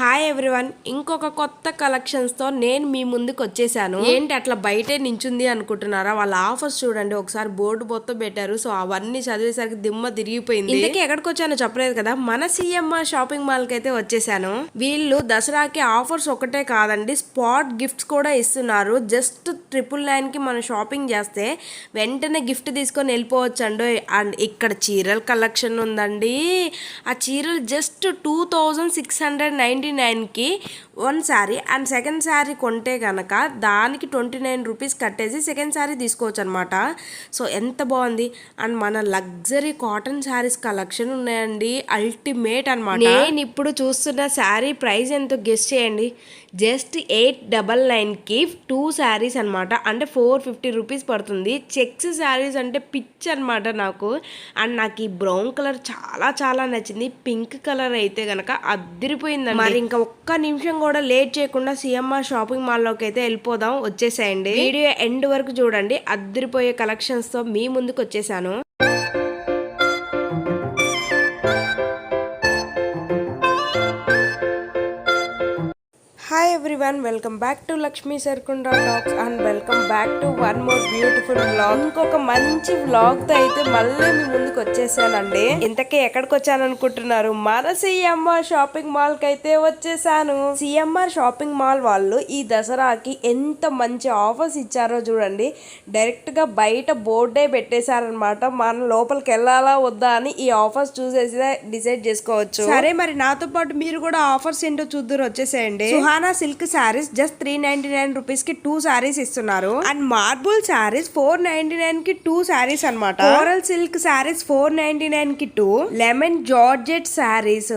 Hi everyone ఇంకొక కొత్త కలెక్షన్స్తో నేను మీ ముందుకు వచ్చేసాను. ఏంటి అట్లా బయటే నించుంది అనుకుంటున్నారా? వాళ్ళ ఆఫర్స్ చూడండి. ఒకసారి బోర్డు మొత్తం పెట్టారు. సో అవన్నీ చదివేసరికి దిమ్మ తిరిగిపోయింది. ఇంతకీ ఎక్కడికి వచ్చానో చెప్పలేదు కదా. మన సిఎంఆర్ షాపింగ్ మాల్కి అయితే వచ్చేసాను. వీళ్ళు దసరాకి ఆఫర్స్ ఒకటే కాదండి. స్పాట్ గిఫ్ట్స్ కూడా ఇస్తున్నారు. జస్ట్ ట్రిపుల్ నైన్కి మనం షాపింగ్ చేస్తే వెంటనే గిఫ్ట్ తీసుకొని వెళ్ళిపోవచ్చు అండి అండ్ ఇక్కడ చీరల కలెక్షన్ ఉందండి. ఆ చీరలు just two thousand six hundred ninety నైన్కి one sari and second sari కొంటే కనుక దానికి ట్వంటీ నైన్ రూపీస్ కట్టేసి సెకండ్ శారీ తీసుకోవచ్చు అనమాట సో ఎంత బాగుంది. అండ్ మన లగ్జరీ కాటన్ శారీస్ కలెక్షన్ ఉన్నాయండి. అల్టిమేట్ అనమాట నేను ఇప్పుడు చూస్తున్న శారీ ప్రైస్ ఎంతో గెస్ట్ చేయండి. జస్ట్ ఎయిట్ డబల్ నైన్కి టూ శారీస్ అనమాట అంటే ఫోర్ ఫిఫ్టీ రూపీస్ పడుతుంది. చెక్స్ శారీస్ అంటే పిచ్ అనమాట నాకు. అండ్ నాకు ఈ బ్రౌన్ కలర్ చాలా చాలా నచ్చింది. పింక్ కలర్ అయితే గనక అద్దరిపోయింది మరి ఇంకా ఒక్క నిమిషం కూడా లేట్ చేయకుండా సిఎంఆర్ షాపింగ్ మాల్లోకి అయితే వెళ్ళిపోదాం వచ్చేసేయండి. వీడియో ఎండ్ వరకు చూడండి. అద్దరిపోయే కలెక్షన్స్తో మీ ముందుకు వచ్చేసాను. Everyone welcome back to Lakshmi సర్కుండ blogs and welcome back to one more beautiful blog ఇంకొక మంచి బ్లాగ్తో అయితే మళ్ళీ మీ ముందుకు వచ్చేసానండి. ఇంతకీ ఎక్కడికి వచ్చాను అనుకుంటున్నారు మన సిఎంఆర్ షాపింగ్ మాల్కి అయితే వచ్చేసాను. సిఎంఆర్ షాపింగ్ మాల్ వాళ్ళు ఈ దసరాకి ఎంత మంచి ఆఫర్స్ ఇచ్చారో చూడండి. డైరెక్ట్గా బయట బోర్డే పెట్టేశారనమాట మనం లోపలికి వెళ్ళాలా వద్దా అని ఈ ఆఫర్స్ చూసేసి డిసైడ్ చేసుకోవచ్చు. సరే మరి నాతో పాటు మీరు కూడా ఆఫర్స్ ఏంటో చూద్దరు వచ్చేసేయండి. Suhana silk saris just three ninety nine రూపీస్కి టూ శారీస్ ఇస్తున్నారు. And marble saris four ninety నైన్కి టూ శారీస్ అనమాట coral silk saris four ninety నైన్కి two lemon georgette saris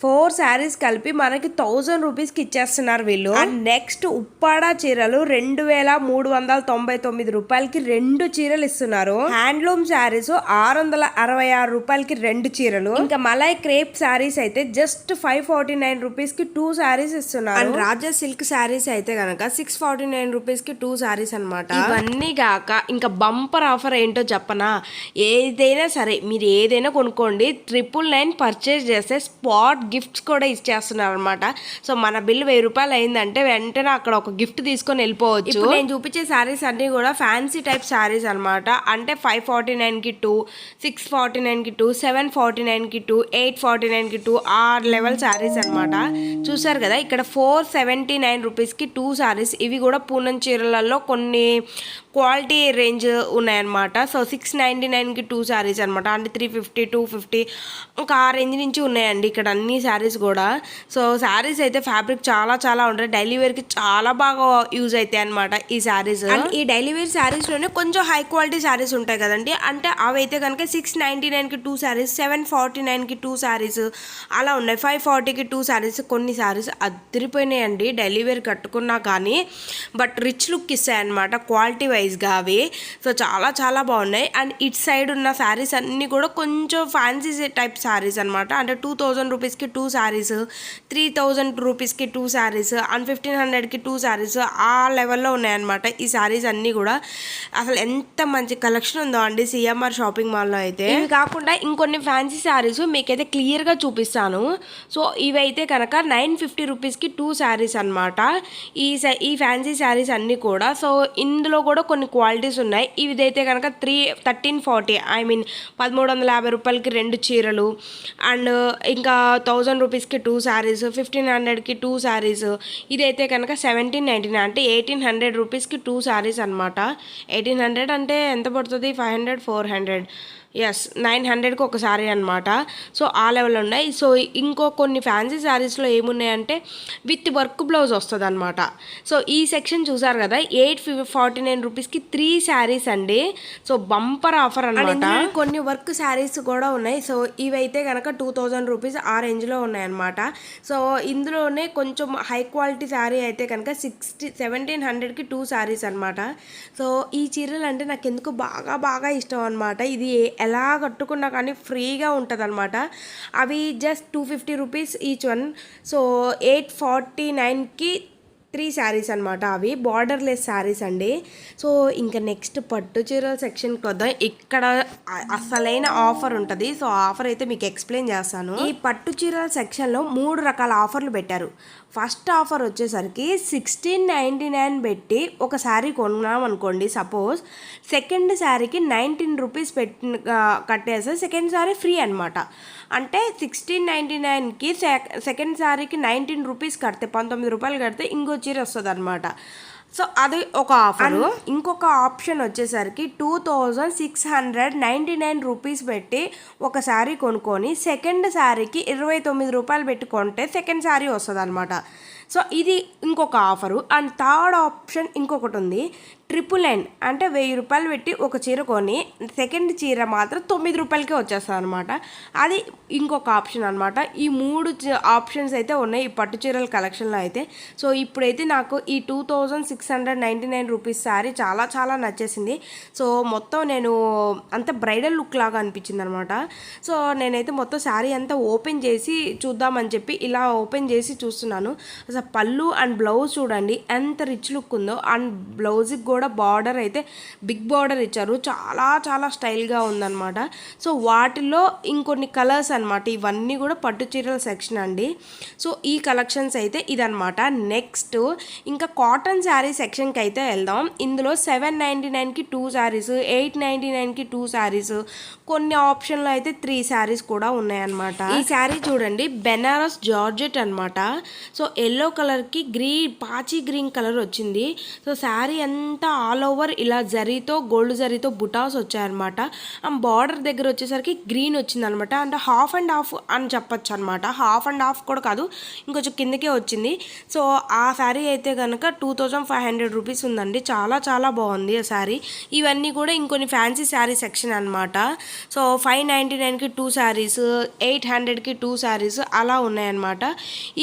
four saris కలిపి మనకి థౌజండ్ రూపీస్కి ఇచ్చేస్తున్నారు వీళ్ళు. అండ్ నెక్స్ట్ ఉప్పాడ చీరలు రెండు వేల మూడు వందల తొంభై తొమ్మిది రూపాయలకి రెండు చీరలు ఇస్తున్నారు. హ్యాండ్లూమ్ శారీస్ ఆరు వందల అరవై ఆరు రూపాయలకి రెండు చీరలు. ఇంకా మలై క్రేప్ శారీస్ అయితే జస్ట్ ఫైవ్ ఫార్టీ నైన్ రూపీస్కి టూ శారీస్ ఇస్తున్నారు. అండ్ రాజా సిల్క్ శారీస్ అయితే గనక సిక్స్ ఫార్టీ నైన్ రూపీస్కి టూ శారీస్ అనమాట ఇవన్నీ గాక ఇంకా బంపర్ ఆఫర్ ఏంటో చెప్పనా? ఏదైనా సరే మీరు ఏదైనా కొనుక్కోండి ట్రిపుల్ నైన్ పర్చేస్ చేస్తే స్పాట్ గిఫ్ట్స్ కూడా ఇచ్చేస్తున్నారు అనమాట సో మన బిల్ వెయ్యి రూపాయలు అయిందంటే వెంటనే అక్కడ ఒక గిఫ్ట్ తీసుకొని వెళ్ళిపోవచ్చు. నేను చూపించే శారీస్ అన్ని కూడా ఫ్యాన్సీ టైప్ శారీస్ అనమాట అంటే ఫైవ్ ఫార్టీ నైన్కి టూ సిక్స్ ఫార్టీ నైన్కి టూ సెవెన్ ఫార్టీ నైన్కి టూ ఎయిట్ ఫార్టీ నైన్కి టూ ఆర్ లెవెల్ శారీస్ అనమాట చూసారు కదా ఇక్కడ ఫోర్ సెవెంటీ నైన్ రూపీస్కి టూ శారీస్. ఇవి కూడా పూనం చీరలలో కొన్ని క్వాలిటీ రేంజ్ ఉన్నాయన్నమాట. సో సిక్స్ నైంటీ నైన్కి టూ శారీస్ అనమాట అంటే త్రీ ఫిఫ్టీ టూ ఫిఫ్టీ ఇంకా ఆ రేంజ్ నుంచి ఉన్నాయండి ఇక్కడ అన్ని శారీస్ కూడా. సో శారీస్ అయితే ఫ్యాబ్రిక్ చాలా చాలా ఉంటాయి. డైలీ వేర్కి చాలా బాగా యూజ్ అవుతాయి అనమాట ఈ శారీస్. అండ్ ఈ డైలీ వేర్ శారీస్లోనే కొంచెం హై క్వాలిటీ శారీస్ ఉంటాయి కదండి. అంటే అవి అయితే కనుక సిక్స్ నైంటీ నైన్కి టూ శారీస్ సెవెన్ ఫార్టీ నైన్కి టూ శారీస్ అలా ఉన్నాయి. ఫైవ్ ఫార్టీకి టూ శారీస్ కొన్ని శారీస్ అద్దరిపోయినాయండి డైలీ వేర్ కట్టుకున్నా కానీ బట్ రిచ్ లుక్ ఇస్తాయి అనమాట క్వాలిటీ వైజ్గా అవి. సో చాలా చాలా బాగున్నాయి. అండ్ ఇట్ సైడ్ ఉన్న శారీస్ అన్నీ కూడా కొంచెం ఫ్యాన్సీ టైప్ శారీస్ అనమాట అంటే టూ థౌజండ్ రూపీస్కి టూ శారీస్ త్రీ థౌజండ్ రూపీస్కి టూ శారీస్ అండ్ ఫిఫ్టీన్ హండ్రెడ్కి టూ శారీస్ ఆ లెవెల్లో ఉన్నాయన్నమాట ఈ శారీస్ అన్నీ కూడా. అసలు ఎంత మంచి కలెక్షన్ ఉందో అండి సిఎంఆర్ షాపింగ్ మాల్లో అయితే. ఇవి కాకుండా ఇంకొన్ని ఫ్యాన్సీ శారీస్ మీకైతే క్లియర్గా చూపిస్తాను. సో ఇవైతే కనుక నైన్ ఫిఫ్టీ రూపీస్కి టూ శారీస్ అనమాట ఈ స- ఈ ఫ్యాన్సీ శారీస్ అన్నీ కూడా. సో ఇందులో కూడా కొన్ని క్వాలిటీస్ ఉన్నాయి. ఇవిదైతే కనుక three thirteen forty I mean పదమూడు వందల యాభై రూపాయలకి రెండు చీరలు. అండ్ ఇంకా థౌజండ్ రూపీస్కి టూ శారీస్ ఫిఫ్టీన్ హండ్రెడ్కి టూ శారీస్ ఇదైతే కనుక సెవెంటీన్ నైంటీ నైన్ అంటే ఎయిటీన్ హండ్రెడ్ రూపీస్కి టూ శారీస్ అనమాట ఎయిటీన్ హండ్రెడ్ అంటే ఎంత పడుతుంది? Five hundred four hundred yes nine హండ్రెడ్కి ఒక శారీ అనమాట సో ఆ లెవెల్ ఉన్నాయి. సో ఇంకో కొన్ని ఫ్యాన్సీ శారీస్లో ఏమున్నాయంటే విత్ వర్క్ బ్లౌజ్ వస్తుంది అనమాట సో ఈ సెక్షన్ చూసారు కదా ఎయిట్ ఫార్టీ నైన్ రూపీస్కి త్రీ శారీస్ అండి. సో బంపర్ ఆఫర్ అనమాట కొన్ని వర్క్ శారీస్ కూడా ఉన్నాయి. సో ఇవైతే కనుక టూ థౌజండ్ రూపీస్ ఆ రేంజ్లో ఉన్నాయన్నమాట. సో ఇందులోనే కొంచెం హై క్వాలిటీ శారీ అయితే కనుక సిక్స్టీ సెవెంటీన్ హండ్రెడ్కి టూ శారీస్ అనమాట సో ఈ చీరలు అంటే నాకు ఎందుకు బాగా బాగా ఇష్టం అనమాట ఇది ఎలా కట్టుకున్నా కానీ ఫ్రీగా ఉంటుంది అనమాట అవి just two fifty rupees each one so eight forty నైన్కి త్రీ శారీస్ అనమాట అవి. బార్డర్లెస్ శారీస్ అండి. సో ఇంకా నెక్స్ట్ పట్టు చీరల సెక్షన్కి వద్దాం. ఇక్కడ అసలైన ఆఫర్ ఉంటుంది. సో ఆఫర్ అయితే మీకు ఎక్స్ప్లెయిన్ చేస్తాను. ఈ పట్టు చీరల సెక్షన్లో మూడు రకాల ఆఫర్లు పెట్టారు. ఫస్ట్ ఆఫర్ వచ్చేసరికి సిక్స్టీన్ నైంటీ నైన్ పెట్టి ఒక శారీ కొన్నాం అనుకోండి సపోజ్ సెకండ్ శారీకి నైన్టీన్ రూపీస్ పెట్టి కట్టేస్తే సెకండ్ శారీ ఫ్రీ అనమాట అంటే సిక్స్టీన్ నైంటీ నైన్కి సెకండ్ శారీకి నైన్టీన్ రూపీస్ కడితే పంతొమ్మిది రూపాయలు కడితే ఇంకో చీర వస్తుంది అనమాట సో అది ఒక ఆఫర్ ఇంకొక ఆప్షన్ వచ్చేసరికి two thousand six hundred ninety nine rupees పెట్టి ఒక శారీ కొనుక్కొని సెకండ్ శారీకి ఇరవై తొమ్మిది రూపాయలు పెట్టి కొంటే సెకండ్ శారీ వస్తుంది అనమాట సో ఇది ఇంకొక ఆఫరు అండ్ థర్డ్ ఆప్షన్ ఇంకొకటి ఉంది. ట్రిపుల్ నైన్ అంటే వెయ్యి రూపాయలు పెట్టి ఒక చీర కొని సెకండ్ చీర మాత్రం తొమ్మిది రూపాయలకే వచ్చేస్తుంది అనమాట అది ఇంకొక ఆప్షన్ అనమాట ఈ మూడు ఆప్షన్స్ అయితే ఉన్నాయి ఈ పట్టు చీరల కలెక్షన్లో అయితే. సో ఇప్పుడైతే నాకు ఈ two thousand six hundred ninety nine rupees saree చాలా చాలా నచ్చేసింది. సో మొత్తం నేను అంత బ్రైడల్ లుక్ లాగా అనిపించింది అనమాట సో నేనైతే మొత్తం శారీ అంతా ఓపెన్ చేసి చూద్దామని చెప్పి ఇలా ఓపెన్ చేసి చూస్తున్నాను. అసలు పళ్ళు అండ్ బ్లౌజ్ చూడండి ఎంత రిచ్ లుక్ ఉందో. అండ్ బ్లౌజ్కి కూడా కూడా బార్డర్ అయితే బిగ్ బార్డర్ ఇచ్చారు. చాలా చాలా స్టైల్గా ఉందన్నమాట. సో వాటిలో ఇంకొన్ని కలర్స్ అన్నమాట. ఇవన్నీ కూడా పట్టు చీరల సెక్షన్ అండి. సో ఈ కలెక్షన్స్ అయితే ఇదనమాట నెక్స్ట్ ఇంకా కాటన్ శారీ సెక్షన్కి అయితే వెళ్దాం. ఇందులో సెవెన్ నైంటీ నైన్కి టూ శారీస్ ఎయిట్ నైంటీ నైన్కి టూ శారీస్ కొన్ని ఆప్షన్లో అయితే త్రీ శారీస్ కూడా ఉన్నాయన్నమాట. ఈ శారీ చూడండి బెనారస్ జార్జెట్ అన్నమాట. సో ఎల్లో కలర్కి గ్రీన్ పాచి గ్రీన్ కలర్ వచ్చింది. సో శారీ అంతా ఆల్ ఓవర్ ఇలా జరీతో గోల్డ్ జరీతో బుటాస్ వచ్చాయన్నమాట. బార్డర్ దగ్గర వచ్చేసరికి గ్రీన్ వచ్చింది అనమాట అంటే హాఫ్ అండ్ హాఫ్ అని చెప్పొచ్చు అనమాట హాఫ్ అండ్ హాఫ్ కూడా కాదు ఇంకొంచెం కిందకే వచ్చింది. సో ఆ శారీ అయితే కనుక two thousand five hundred rupees ఉందండి. చాలా చాలా బాగుంది ఆ శారీ ఇవన్నీ కూడా ఇంకొన్ని ఫ్యాన్సీ శారీ సెక్షన్ అనమాట సో ఫైవ్ నైంటీ నైన్కి టూ శారీస్ ఎయిట్ హండ్రెడ్కి టూ శారీస్ అలా ఉన్నాయన్నమాట.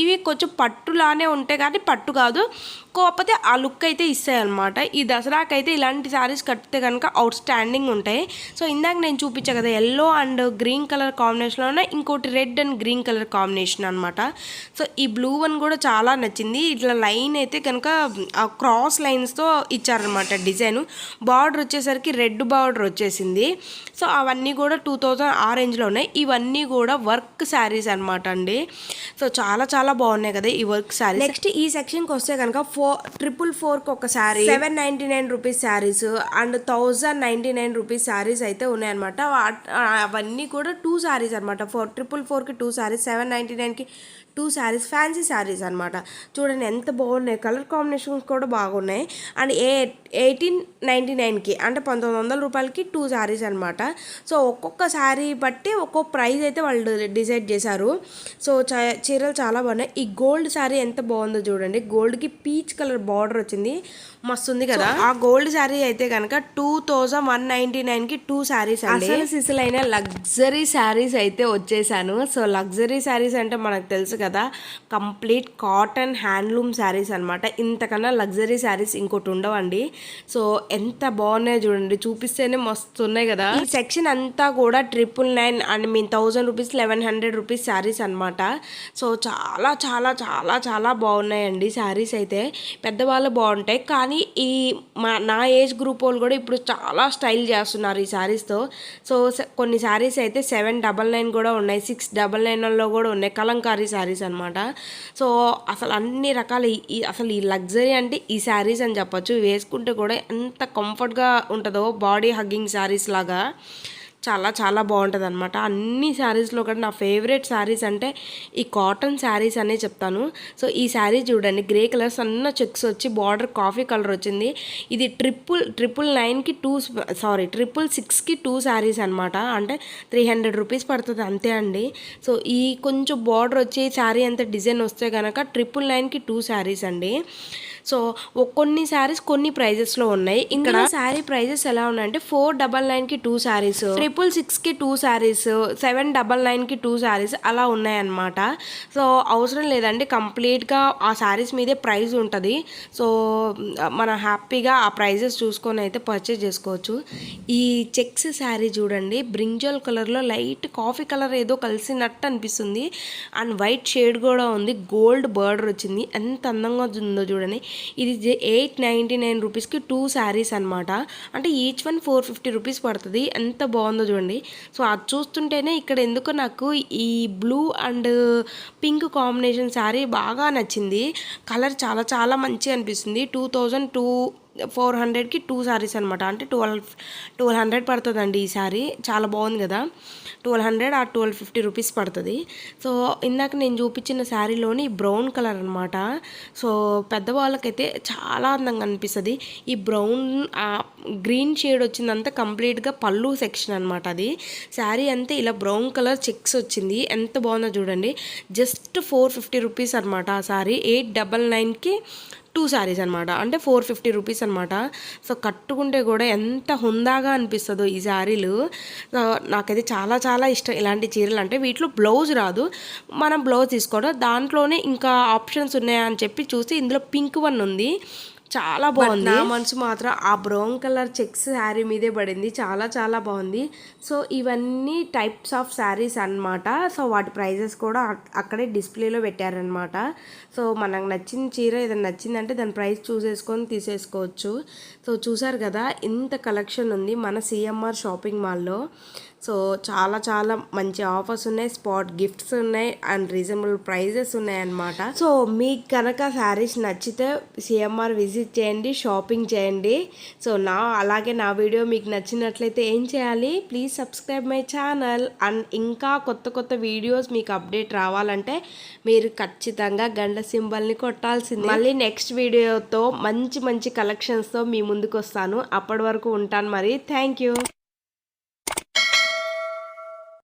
ఇవి కొంచెం పట్టులానే ఉంటాయి కానీ పట్టు కాదు. కాకపోతే ఆ లుక్ అయితే ఇస్తాయి అనమాట ఈ దసరాకి అయితే ఇలాంటి శారీస్ కడితే కనుక అవుట్ స్టాండింగ్ ఉంటాయి. సో ఇందాక నేను చూపించా కదా ఎల్లో అండ్ గ్రీన్ కలర్ కాంబినేషన్లోనే ఇంకోటి red and green colour combination అనమాట సో ఈ బ్లూ వన్ కూడా చాలా నచ్చింది. ఇట్లా లైన్ అయితే కనుక క్రాస్ లైన్స్తో ఇచ్చారనమాట డిజైన్. బార్డర్ వచ్చేసరికి రెడ్ బార్డర్ వచ్చేసింది. సో అవన్నీ కూడా టూ థౌజండ్ ఆ రేంజ్లో ఉన్నాయి ఇవన్నీ కూడా వర్క్ శారీస్ అనమాట అండి. సో చాలా చాలా బాగున్నాయి కదా ఈ వర్క్ శారీ నెక్స్ట్ ఈ సెక్షన్కి వస్తే కనుక ఫోర్ ట్రిపుల్ ఫోర్కి ఒక saree. Seven ninety nine rupees sarees and thousand ninety nine rupees sarees అయితే ఉన్నాయన్నమాట. అవన్నీ కూడా టూ శారీస్ అనమాట ఫోర్ ట్రిపుల్ ఫోర్కి టూ శారీస్ సెవెన్ నైంటీ నైన్కి టూ శారీస్ ఫ్యాన్సీ శారీస్ అనమాట చూడండి ఎంత బాగున్నాయి. కలర్ కాంబినేషన్స్ కూడా బాగున్నాయి. అండ్ ఏ ఎయిటీన్ నైంటీ నైన్కి అంటే పంతొమ్మిది వందల రూపాయలకి టూ శారీస్ అనమాట సో ఒక్కొక్క శారీ బట్టి ఒక్కొక్క ప్రైస్ అయితే వాళ్ళు డిసైడ్ చేశారు. సో చీరలు చాలా బాగున్నాయి. ఈ గోల్డ్ శారీ ఎంత బాగుందో చూడండి. గోల్డ్కి పీచ్ కలర్ బార్డర్ వచ్చింది. మస్తు ఉంది కదా ఆ గోల్డ్ శారీ అయితే కనుక టూ థౌజండ్ వన్ నైంటీ నైన్కి టూ శారీస్ అసలు సిసలైన లగ్జరీ శారీస్ అయితే వచ్చేసాను. సో లగ్జరీ శారీస్ అంటే మనకు తెలుసు కదా కంప్లీట్ కాటన్ హ్యాండ్లూమ్ శారీస్ అనమాట ఇంతకన్నా లగ్జరీ శారీస్ ఇంకోటి ఉండవండి. సో ఎంత బాగున్నాయో చూడండి. చూపిస్తేనే మస్తు ఉన్నాయి కదా. ఈ సెక్షన్ అంతా కూడా triple nine and mean thousand rupees eleven hundred rupees sarees అనమాట సో చాలా చాలా చాలా చాలా బాగున్నాయండి శారీస్ అయితే. పెద్దవాళ్ళు బాగుంటాయి. కానీ ఈ మా నా ఏజ్ గ్రూప్ వాళ్ళు కూడా ఇప్పుడు చాలా స్టైల్ చేస్తున్నారు ఈ శారీస్తో సో కొన్ని శారీస్ అయితే సెవెన్ డబల్ నైన్ కూడా ఉన్నాయి. సిక్స్ డబల్ నైన్లో కూడా ఉన్నాయి. కలంకారీ శారీస్ అనమాట సో అసలు అన్ని రకాల ఈ- అసలు ఈ లగ్జరీ అంటే ఈ శారీస్ అని చెప్పచ్చు. వేసుకుంటే కూడా ఎంత కంఫర్ట్గా ఉంటుందో బాడీ హగ్గింగ్ శారీస్ లాగా. చాలా చాలా బాగుంటుంది అనమాట అన్ని శారీస్లో కూడా నా ఫేవరెట్ శారీస్ అంటే ఈ కాటన్ శారీస్ అనే చెప్తాను. సో ఈ శారీ చూడండి గ్రే కలర్ సన్న చెక్స్ వచ్చి బార్డర్ కాఫీ కలర్ వచ్చింది. ఇది ట్రిపుల్ ట్రిపుల్ నైన్కి టూ సారీ ట్రిపుల్ సిక్స్కి టూ శారీస్ అనమాట అంటే త్రీ హండ్రెడ్ రూపీస్ పడుతుంది అంతే అండి. సో ఈ కొంచెం బార్డర్ వచ్చి శారీ అంత డిజైన్ వస్తే కనుక ట్రిపుల్ నైన్కి టూ శారీస్ అండి. సో కొన్ని శారీస్ కొన్ని ప్రైజెస్లో ఉన్నాయి. ఇక్కడ శారీ ప్రైజెస్ ఎలా ఉన్నాయంటే ఫోర్ డబల్ నైన్కి టూ శారీస్. ట్రిపుల్ సిక్స్కి టూ శారీస్ సెవెన్ డబల్ నైన్కి టూ శారీస్ అలా ఉన్నాయన్నమాట. సో అవసరం లేదండి. కంప్లీట్గా ఆ శారీస్ మీదే ప్రైస్ ఉంటుంది. సో మనం హ్యాపీగా ఆ ప్రైజెస్ చూసుకొని అయితే పర్చేస్ చేసుకోవచ్చు. ఈ చెక్స్ శారీ చూడండి. బ్రింజల్ కలర్లో లైట్ కాఫీ కలర్ ఏదో కలిసినట్టు అనిపిస్తుంది. అండ్ వైట్ షేడ్ కూడా ఉంది. గోల్డ్ బర్డర్ వచ్చింది. ఎంత అందంగా ఉందో చూడండి. ఇది ఎయిట్ నైంటీ నైన్ రూపీస్కి టూ శారీస్ అనమాట అంటే each one four fifty rupees పడుతుంది. ఎంత బాగుందో చూడండి. సో అది చూస్తుంటేనే ఇక్కడ ఎందుకో నాకు ఈ blue and pink combination saree బాగా నచ్చింది. కలర్ చాలా చాలా మంచిగా అనిపిస్తుంది. టూ థౌజండ్ టూ ఫోర్ హండ్రెడ్కి టూ శారీస్ అనమాట అంటే ట్వెల్వ్ ట్వెల్వ్ హండ్రెడ్ పడుతుందండి ఈ శారీ. చాలా బాగుంది కదా. ట్వెల్వ్ హండ్రెడ్ ఆ ట్వెల్వ్ ఫిఫ్టీ రూపీస్ పడుతుంది. సో ఇందాక నేను చూపించిన శారీలోని బ్రౌన్ కలర్ అనమాట సో పెద్దవాళ్ళకైతే చాలా అందంగా అనిపిస్తుంది. ఈ బ్రౌన్ గ్రీన్ షేడ్ వచ్చిందంతా కంప్లీట్గా పళ్ళు సెక్షన్ అనమాట అది. శారీ అంతే ఇలా బ్రౌన్ కలర్ చెక్స్ వచ్చింది. ఎంత బాగుందో చూడండి. జస్ట్ ఫోర్ ఫిఫ్టీ రూపీస్ అనమాట ఆ శారీ. ఎయిట్ డబల్ నైన్కి టూ శారీస్ అనమాట అంటే ఫోర్ ఫిఫ్టీ రూపీస్ అనమాట సో కట్టుకుంటే కూడా ఎంత హుందాగా అనిపిస్తుందో ఈ శారీలు. నాకైతే చాలా చాలా ఇష్టం ఇలాంటి చీరలు. అంటే వీటిలో బ్లౌజ్ రాదు. మనం బ్లౌజ్ తీసుకోవడం. దాంట్లోనే ఇంకా ఆప్షన్స్ ఉన్నాయా అని చెప్పి చూసి ఇందులో పింక్ వన్ ఉంది. చాలా బాగుంది. నా మనసు మాత్రం ఆ బ్రౌన్ కలర్ చెక్స్ శారీ మీదే పడింది. చాలా చాలా బాగుంది. సో ఇవన్నీ టైప్స్ ఆఫ్ శారీస్ అన్నమాట. సో వాటి ప్రైజెస్ కూడా అక్- అక్కడే డిస్ప్లేలో పెట్టారనమాట సో మనకు నచ్చిన చీర ఏదైనా నచ్చిందంటే దాని ప్రైస్ చూసేసుకొని తీసేసుకోవచ్చు. సో చూసారు కదా ఇంత కలెక్షన్ ఉంది మన సిఎంఆర్ షాపింగ్ మాల్లో సో చాలా చాలా మంచి ఆఫర్స్ ఉన్నాయి స్పాట్ గిఫ్ట్స్ ఉన్నాయి అండ్ రీజనబుల్ ప్రైజెస్ ఉన్నాయి అన్నమాట. సో మీకు కనుక శారీస్ నచ్చితే సిఎంఆర్ విజిట్ చేయండి షాపింగ్ చేయండి. సో నా అలాగే నా వీడియో మీకు నచ్చినట్లయితే ఏం చేయాలి? Please subscribe my channel. And ఇంకా కొత్త కొత్త వీడియోస్ మీకు అప్డేట్ రావాలంటే మీరు ఖచ్చితంగా గంట సింబల్ని కొట్టాల్సింది. మళ్ళీ నెక్స్ట్ వీడియోతో మంచి మంచి కలెక్షన్స్తో మీ ముందుకు వస్తాను అప్పటి వరకు ఉంటాను మరి. Thank you